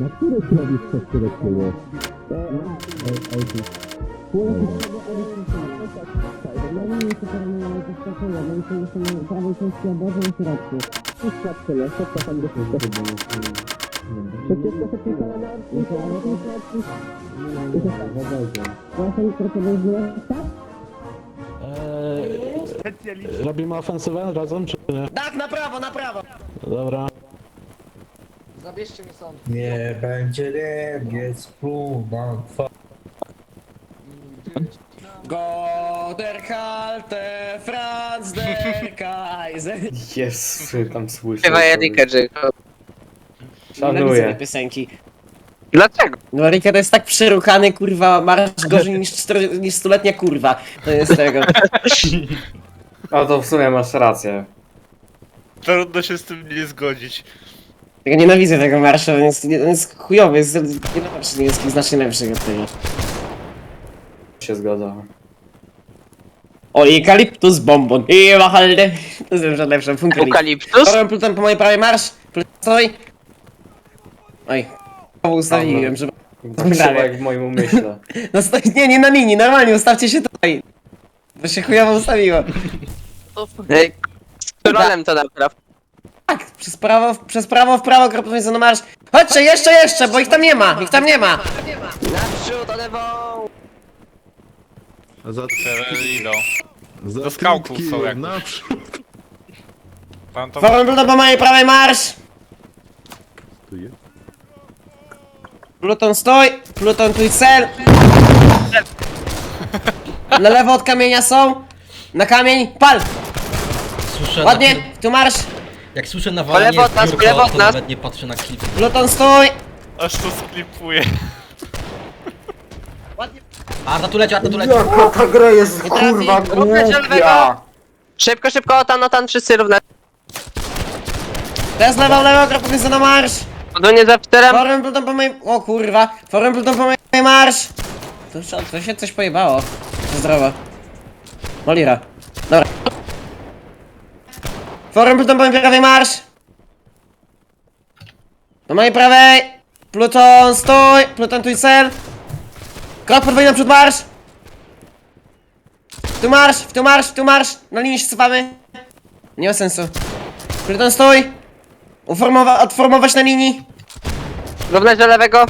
Na których robisz to, które było? Eee, robimy ofensywę razem, czy nie? Tak, na prawo, na prawo! Dobra. Zabierzcie mnie stąd. Nie będzie niebiesko na twarzy. Goderhalte, Franz der Kaiser. Jezu, tam słyszę. Śpiewa Erika Jacob. Nienawidzę tej Szanuję. piosenki. Dlaczego? No Erika to jest tak przeruchany, kurwa, marsz gorzej niż, cztery- niż stuletnia kurwa. To jest tego. A to w sumie masz rację. Trudno się z tym nie zgodzić. Ja nienawidzę tego marszu, on jest, on jest chujowy, jest nie lepszy niemiecki, znacznie lepszy od tego. Się zgadza. O, eukaliptus bombon. I wachalne. To jest lepsze, lepsze, funkcjonuje. Eukaliptus? Dobra, pluton po mojej prawej marsz. Pluton stoi. Oj. Znowu ustawiłem, żeby... Tak samo jak w moim umyśle. No stoi, nie, nie na linii, normalnie, ustawcie się tutaj. Bo się chujowo ustawiło. Ej, Z to napraw. Przez prawo, przez prawo, w prawo, kropkę za marsz. Chodźcie, jeszcze, jeszcze, bo ich tam nie ma, ich tam nie ma. Naprzód, o lewą! Za, Idą. za Do skałków trutki są jak- Naprzód. Pan to... Forum pluton po mojej prawej marsz. Tu jest. Pluton stój, Pluton tu i cel. Na lewo od kamienia są. Na kamień, pal. Słyszę Ładnie, Na, tu marsz. Jak słyszę lewo nawalanie od nas, po lewo biurko, od to nas. nawet nie patrzę na klip. Pluton stój. Aż to sklipuje. Arta tu leci, Arta tu leci. Jaka ta gra jest Nie trafi. kurwa Równe głupia! lewego. Szybko, szybko, otan, otan, wszyscy równe. Teraz lewo, lewo, kropkę za marsz. Podwójnie za czterem. Forum Pluton po mojej... O kurwa. Forum Pluton po mojej marsz. To, to się coś pojebało. Zdrowo. Molira. Forum Pluton po mojej prawej marsz. Po mojej prawej. Pluton stój. Pluton tu i cel. Krok podwójny przód marsz. W tu marsz, w tu marsz, w tu marsz. Na linii się cofamy. Nie ma sensu. Pluton stój. Uformowa odformować na linii. Równe do lewego.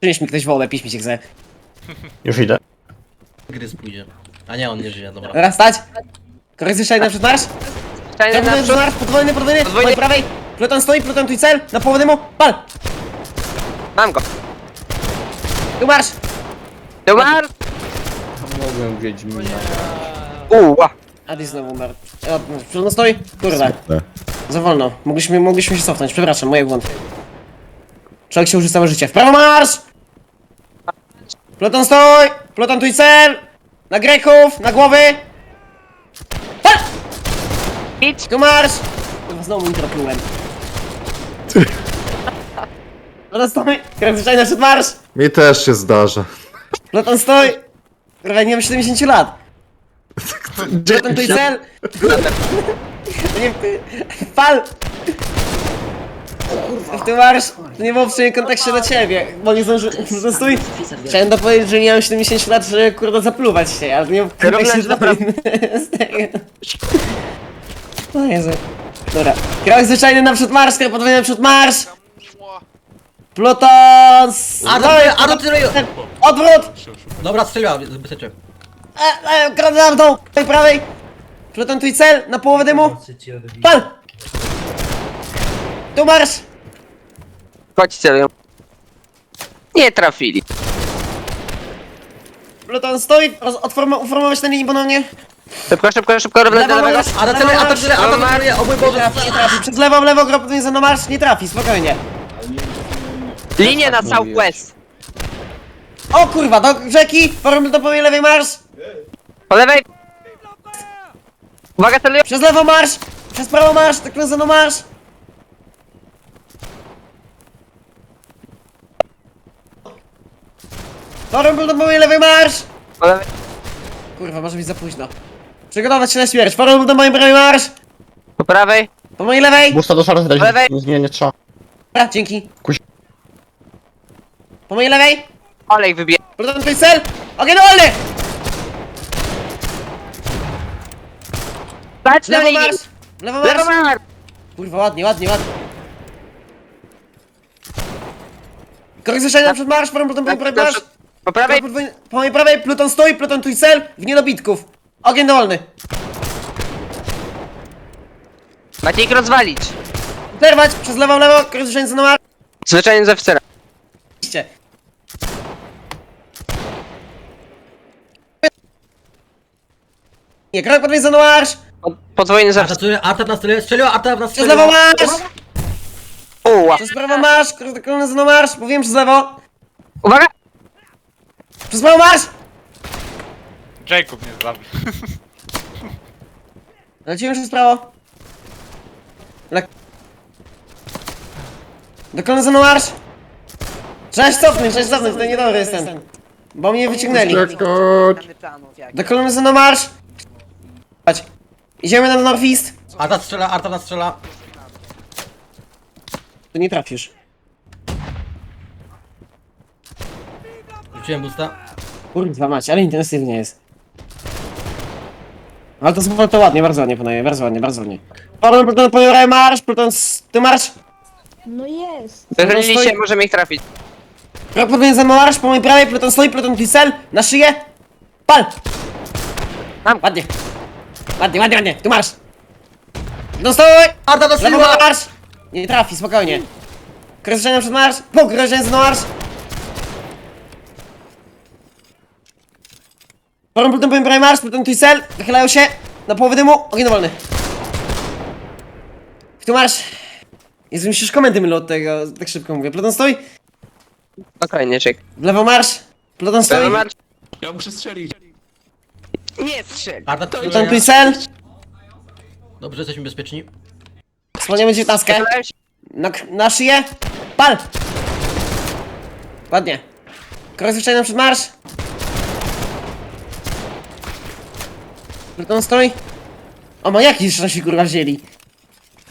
Przynieś mi ktoś wołę, piś mi się chce. Już idę. Gry pójdzie. A nie, on nie żyje, dobra. Dobra, stać. Korekcja szajna przed marsz. Czajny Podwójny przed naprzód. marsz, podwójny, podwójny. Po Podwójny. mojej prawej. Pluton stoi, pluton tu i cel. Na połowę dymu. Pal. Mam go. Tu marsz. Dumar! Mogłem Wiedźmina. Uła. Adi znowu umarł. O, Pluton stoi. Kurwa. Za wolno. Mogliśmy, mogliśmy się cofnąć. Przepraszam, moje błąd. Człowiek się użył całe życie. W prawo marsz. Pluton stoi. Pluton tu i cel. Na Greków, na głowy. Pal. Idź. Tu marsz! Kurwa, znowu intro plułem. Pluton stoi! Krew zwyczajna przed marsz! Mi też się zdarza. Pluton stoi! Kurwa, nie mam 70 lat! Pluton tu i cel! To nie... Pal! W tym marsz! To nie było w swoim kontekście do ciebie, bo nie zdąży... Pluton stój! Chciałem dopowiedzieć, że nie mam 70 lat, że kurde zapluwać się, ale nie w kontekście do... Z tego. O Jezu. Dobra. Krok zwyczajny naprzód marsz, krok podwójny naprzód marsz! Pluton! Arta, Arta celuje! Odwrót! Dobra, strzeliła, wystarczy. E, e, krok na dół! Po prawej! Pluton tu i cel, na połowę dymu! Pal! Tu marsz! Chodź celują. Nie trafili. Pluton stoi, roz- otformo- uformować na linii ponownie. Szybko, szybko, szybko, równe do Lewo lewego. marsz, Arta lewo celuje, Arta marsz. celuje, Arta celuje, o mój Boże. Trafi, nie trafi. Przez lewo, w lewo, podwójny za marsz, nie trafi, spokojnie. Linie na southwest. O kurwa, do rzeki, forum do mojej lewej marsz! Po lewej. Uwaga, celują. Przez lewo marsz! Przez prawo marsz! Tak za marsz! Forum do mojej lewej marsz! Po lewej. Kurwa, może być za późno. Przygotować się na śmierć. Forum do mojej prawej marsz! Po prawej. Po mojej lewej! Busta do szarży dać, Lewej. nie, nie trzeba. Dobra, dzięki. Kuś- Po mojej lewej! Olej wybije. Pluton twój cel! Ogień! Patrz W na lewo linii. marsz! Lewo Lewo marsz! Kurwa, ładnie, ładnie, ładnie. Korek zeszczenia przed marsz, po Pluton po prawej marsz! Po prawej. Po, po mojej prawej Pluton stoi, Pluton twój cel w niedobitków. Ogień dowolny. Macie ich rozwalić. Zerwać przez lewo, lewo, na marsz. Zwyczajnie z oficera. Iście. Nie, krok podwójny na marsz! Po- Podwójny z Arta, oficera. tu- Arta w nas strzeliła, Arta w nas Przez lewo strzeliła. marsz! Uła. Przez prawo marsz! Krok na marsz! Mówiłem przez lewo! Uwaga! Przez prawo marsz! Jacob mnie zabił. Lecimy przez prawo. Le... Do kolony na marsz! Trzeba się cofnąć, trzeba się cofnąć, to niedobry jest ten. Bo mnie wyciągnęli. Do kolony na marsz! Chodź. Idziemy na northeast. Arta strzela, Arta nas strzela. Tu nie trafisz. Rzuciłem busta. Kurwa mać, ale intensywnie jest. Ale to znowu to ładnie, bardzo ładnie panowie, bardzo ładnie, bardzo ładnie. Pluton, Pluton, Pluton, marsz, Pluton, s- ty marsz! No jest. Wychylili stoi- się, możemy ich trafić. Krok Pluton za marsz, po mojej prawej, Pluton stoi, Pluton pisel, na szyję! Pal! Mam. Ładnie. Ładnie, ładnie, ładnie, tu marsz! Pluton stoi! Arta nas Lewo marsz! Nie trafi, spokojnie. Krok przed marsz, punkt, krok za marsz! Porum Pluton, po mojej prawej marsz, Pluton pisel, wychylają się, na połowę dymu, ogień dowolny. Tu marsz! Jezu, mi się już komendy mylą od tego, tak szybko mówię. Pluton stoi, Spokojnie, Jake. w lewo marsz, Pluton stoi, Lewo marsz. Ja muszę strzelić. Nie strzel. Arta Pluton strzeliła. pisel, Dobrze, jesteśmy bezpieczni. słoniemy dziewiętnastkę, Wychylałem się. na, na szyję, pal! Ładnie. Krok zwyczajny przed marsz. Pluton stoi. O, ma jaki jeszcze się kurwa wzięli.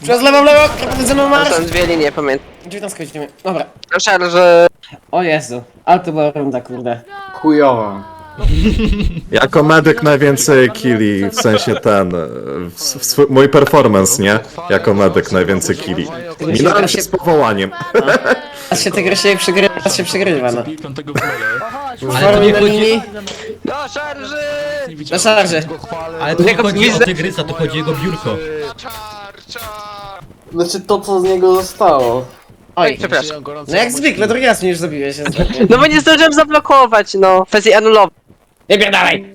Przez lewo, w lewo, krok ze mną To marsz. są dwie linie, pamiętam. Dziewiętnastkę idziemy. Dobra. Na szarze. O Jezu, ale to była runda, kurde. Chujowa. Jako medyk najwięcej killi, w sensie ten, e, w, w, swój- mój performance, nie? Jako medyk najwięcej killi. Minąłem się z powołaniem. Teraz się tego się przegrywa, teraz się przegrywa, no. Piątego w. Ale tu nie na chodzi, linii, Do szarży! na ale tu nie chodzi o tygrysa, tu chodzi o jego biurko. Znaczy to co z niego zostało. Oj, Przepraszam. no jak zwykle, drugi raz mnie już zabiłeś. No bo nie zdążyłem zablokować, no. Kwestii anulować. Nie dalej.